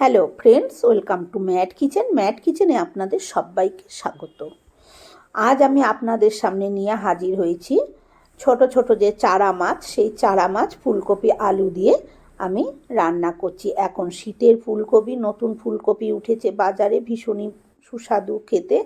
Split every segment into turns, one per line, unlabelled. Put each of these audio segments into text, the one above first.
Hello friends, welcome to Matt kitchen. Matt কিচেনে আপনাদের সবাইকে স্বাগত। আজ আমি আপনাদের সামনে নিয়ে হাজির হয়েছি ছোট ছোট যে চারা মাছ, সেই চারা মাছ ফুলকপি, আলু দিয়ে আমি রান্না করছি। এখন শীতের ফুলকপি, নতুন ফুলকপি উঠেছে বাজারে, ভীষণই সুস্বাদু খেতে।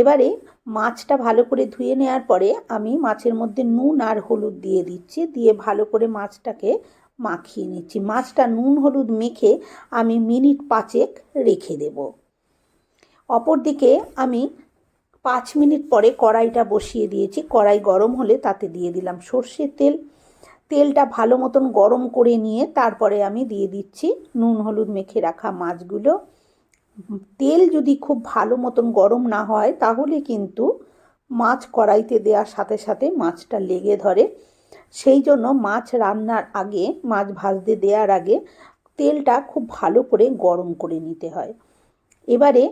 এবারে মাছটা ভালো করে ধুয়ে নেওয়ার পরে আমি মাছের মধ্যে নুন আর হলুদ দিয়ে দিচ্ছি, দিয়ে ভালো করে মাছটাকে মাখিয়ে নিচ্ছি। মাছটা নুন হলুদ মেখে আমি মিনিট পাঁচেক রেখে দেব। অপরদিকে আমি পাঁচ মিনিট পরে কড়াইটা বসিয়ে দিয়েছি। কড়াই গরম হলে তাতে দিয়ে দিলাম সর্ষের তেল। তেলটা ভালো মতন গরম করে নিয়ে তারপরে আমি দিয়ে দিচ্ছি নুন হলুদ মেখে রাখা মাছগুলো। তেল যদি খুব ভালো মতন গরম না হয় তাহলে কিন্তু মাছ কড়াইতে দেওয়ার সাথে সাথে মাছটা লেগে ধরে। সেই জন্য মাছ রান্নার আগে, মাছ ভাজতে দেওয়ার আগে তেলটা খুব ভালো করে গরম করে নিতে হয়। এবারে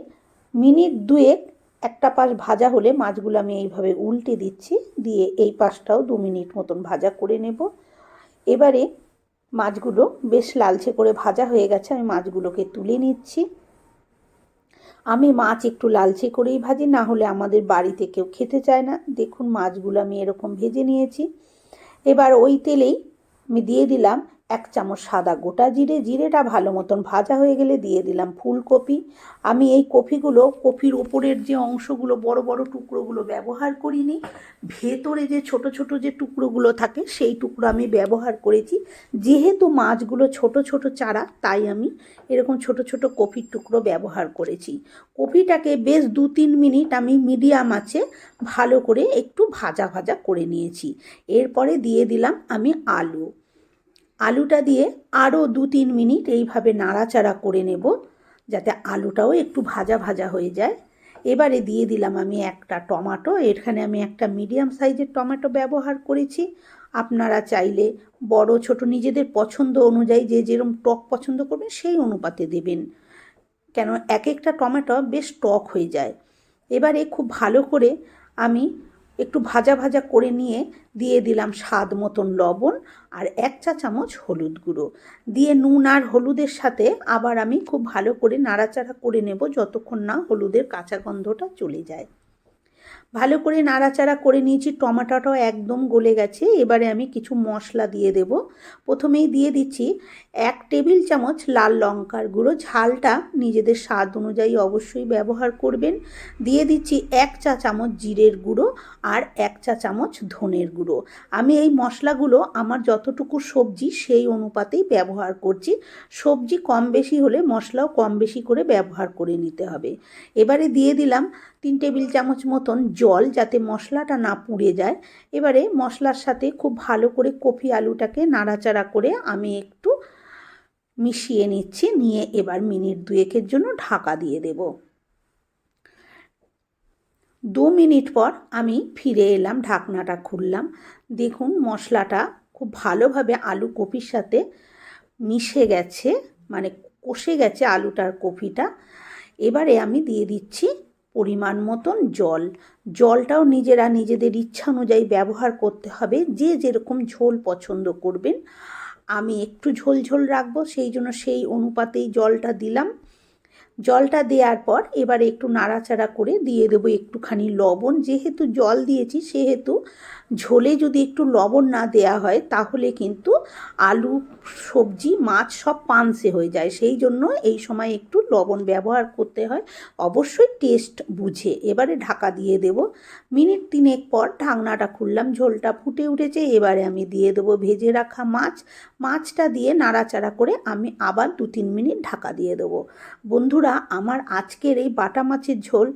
মিনিট দুয়েক একটা পাশ ভাজা হলে মাছগুলো আমি এইভাবে উল্টে দিচ্ছি, দিয়ে এই পাশটাও দু মিনিট মতন ভাজা করে নেব। এবারে মাছগুলো বেশ লালচে করে ভাজা হয়ে গেছে, আমি মাছগুলোকে তুলে নিচ্ছি। আমি মাছ একটু লালচে করেই ভাজি, না হলে আমাদের বাড়িতে কেউ খেতে চায় না। দেখুন মাছগুলো আমি এরকম ভেজে নিয়েছি। এবার ওই তেলেই আমি দিয়ে দিলাম এক চামচ সাদা গোটা জিরে, জিরেটা ভালো মতন ভাজা হয়ে গেলে দিয়ে দিলাম ফুলকপি। আমি এই কপিগুলো, কপির ওপরের যে অংশগুলো, বড় বড় টুকরোগুলো ব্যবহার করিনি। ভেতরে যে ছোট ছোট যে টুকরোগুলো থাকে, সেই টুকরো আমি ব্যবহার করেছি। যেহেতু মাছগুলো ছোট ছোট চারা, তাই আমি এরকম ছোট ছোট কপির টুকরো ব্যবহার করেছি। কপিটাকে বেশ দু তিন মিনিট আমি মিডিয়াম আছে ভালো করে একটু ভাজা ভাজা করে নিয়েছি। এরপরে দিয়ে দিলাম আমি আলু। আলুটা দিয়ে আরও দু তিন মিনিট এইভাবে নাড়াচাড়া করে নেব, যাতে আলুটাও একটু ভাজা ভাজা হয়ে যায়। এবারে দিয়ে দিলাম আমি একটা টমাটো। এখানে আমি একটা মিডিয়াম সাইজের টমেটো ব্যবহার করেছি। আপনারা চাইলে বড়, ছোট, নিজেদের পছন্দ অনুযায়ী যে যেরকম টক পছন্দ করবেন সেই অনুপাতে দেবেন। কেন এক একটা টমেটো বেশ টক হয়ে যায়। এবারে খুব ভালো করে আমি একটু ভাজা ভাজা করে নিয়ে দিয়ে দিলাম স্বাদ মতন লবণ আর এক চা চামচ হলুদ গুঁড়ো। দিয়ে নুন আর হলুদের সাথে আবার আমি খুব ভালো করে নাড়াচাড়া করে নেব যতক্ষণ না হলুদের কাঁচা গন্ধটা চলে যায়। ভালো করে নাড়াচাড়া করে নিয়েছি, টমাটোটাও একদম গলে গেছে। এবারে আমি কিছু মশলা দিয়ে দেব। প্রথমেই দিয়ে দিচ্ছি এক টেবিল চামচ লাল লঙ্কার গুঁড়ো। ঝালটা নিজেদের স্বাদ অনুযায়ী অবশ্যই ব্যবহার করবেন। দিয়ে দিচ্ছি এক চা চামচ জিরের গুঁড়ো আর এক চা চামচ ধনের গুঁড়ো। আমি এই মশলাগুলো আমার যতটুকু সবজি সেই অনুপাতেই ব্যবহার করছি। সবজি কম বেশি হলে মশলাও কম বেশি করে ব্যবহার করে নিতে হবে। এবারে দিয়ে দিলাম তিন টেবিল চামচ মতন জল যাতে মশলাটা না পুড়ে যায়। এবারে মশলার সাথে খুব ভালো করে কফি আলুটাকে নাড়াচাড়া করে আমি একটু মিশিয়ে নিচ্ছি। নিয়ে এবার মিনিট দুয়েকের জন্য ঢাকা দিয়ে দেব। দু মিনিট পর আমি ফিরে এলাম, ঢাকনাটা খুললাম। দেখুন মশলাটা খুব ভালোভাবে আলু কপির সাথে মিশে গেছে মানে কষে গেছে আলুটার কপিটা এবারে আমি দিয়ে দিচ্ছি পরিমাণ মতন জল। জলটাও নিজেরা নিজেদের ইচ্ছা অনুযায়ী ব্যবহার করতে হবে। যে যেরকম ঝোল পছন্দ করবেন। আমি একটু ঝোল ঝোল রাখব, সেই জন্য সেই অনুপাতেই জলটা দিলাম। জলটা দেওয়ার পর এবারে একটু নাড়াচাড়া করে দিয়ে দেবো একটুখানি লবণ। যেহেতু জল দিয়েছি, সেহেতু ঝোলে যদি একটু লবণ না দেয়া হয়, তাহলে কিন্তু আলু, সবজি, মাছ সব পানসে হয়ে যায়। সেই জন্য এই সময় একটু লবণ ব্যবহার করতে হয়। অবশ্যই টেস্ট বুঝে। এবারে ঢাকা দিয়ে দেব। মিনিট তিনেক পর ঢাকনাটা খুললাম, ঝোলটা ফুটে উঠেছে। এবারে আমি দিয়ে দেবো ভেজে রাখা মাছ। মাছটা দিয়ে নাড়াচাড়া করে আমি আবার দু তিন মিনিট ঢাকা দিয়ে দেবো। বন্ধুরা, আমার আজকের এই বাটা মাছের ঝোল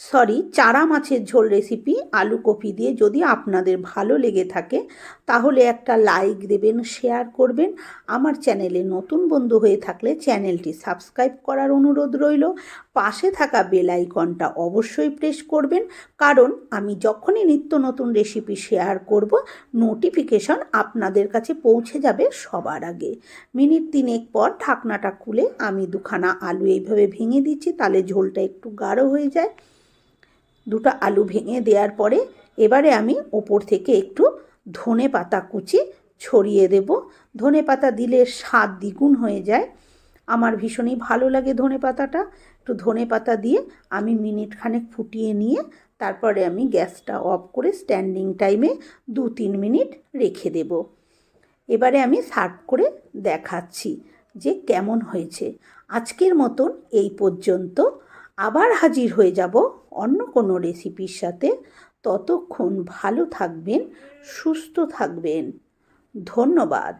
সরি চারা মাছের ঝোল রেসিপি আলু কপি দিয়ে যদি আপনাদের ভালো লেগে থাকে, তাহলে একটা লাইক দেবেন শেয়ার করবেন। আমার চ্যানেলে নতুন বন্ধু হয়ে থাকলে চ্যানেলটি সাবস্ক্রাইব করার অনুরোধ রইল। পাশে থাকা বেল আইকনটা অবশ্যই প্রেস করবেন। কারণ আমি যখনই নিত্য নতুন রেসিপি শেয়ার করব নোটিফিকেশন আপনাদের কাছে পৌঁছে যাবে সবার আগে। মিনিট তিনেক পর ঢাকনাটা খুলে আমি দুখানা আলু এইভাবে ভেঙে দিচ্ছি, তাহলে ঝোলটা একটু গাঢ় হয়ে যায়। দুটো আলু ভেঙে দেওয়ার পরে এবারে আমি ওপর থেকে একটু ধনে পাতা কুচি ছড়িয়ে দেব। ধনে পাতা দিলে স্বাদ দ্বিগুণ হয়ে যায়। আমার ভীষণই ভালো লাগে ধনে পাতাটা। একটু ধনে পাতা দিয়ে আমি মিনিট খানেক ফুটিয়ে নিয়ে তারপরে আমি গ্যাসটা অফ করে স্ট্যান্ডিং টাইমে দু তিন মিনিট রেখে দেব। এবারে আমি সার্ভ করে দেখাচ্ছি যে কেমন হয়েছে। আজকের মতন এই পর্যন্ত। আবার হাজির হয়ে যাব অন্য কোনো রেসিপির সাথে ততক্ষণ ভালো থাকবেন সুস্থ থাকবেন। ধন্যবাদ।